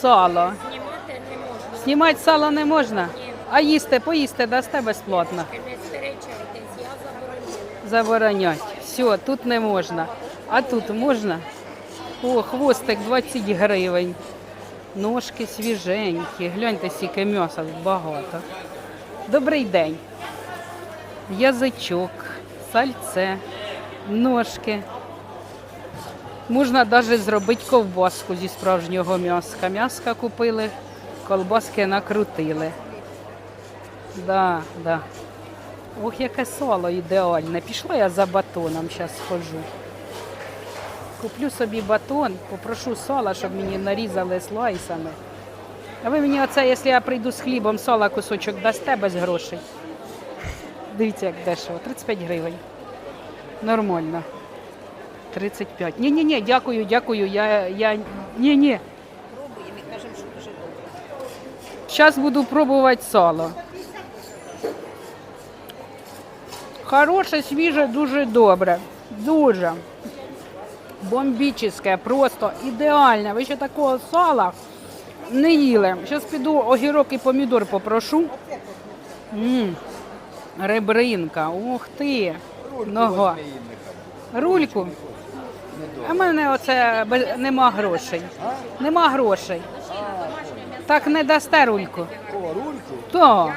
сало. Знімати не можна. Знімати сало не можна, Ні. а їсти, поїсти дасте безплатно. Не сперечайтесь, я заборонила. Заборонять. Все, тут не можна. А тут можна? О, хвостик 20 гривень. Ножки свіженькі. Гляньте, скільки м'яса багато. Добрий день. Язичок, сальце, ножки. Можна навіть зробити ковбаску зі справжнього м'яска. М'яска купили, колбаски накрутили. Да, да. Ох, яке сало ідеальне. Пішла я за батоном, зараз схожу. Куплю собі батон, попрошу сала, щоб мені нарізали слайсами. А ви мені оце, якщо я прийду з хлібом, сала кусочок дасте без грошей. Дивіться, як дешево. 35 гривень. Нормально. 35. Ні, ні, ні, дякую, дякую. Я, я... Ні, ні. Пробуємо і кажемо, що дуже добре. Зараз буду пробувати сало. Хороше, свіже, дуже добре. Дуже. Бомбічне, просто ідеальне. Ви ще такого сала не їли. Зараз піду огірок і помідор попрошу. м Ребринка. Ух ти. Нога. Рульку. А в мене оце без- нема грошей. Нема грошей. Так не дасте рульку. О, рульку? Так.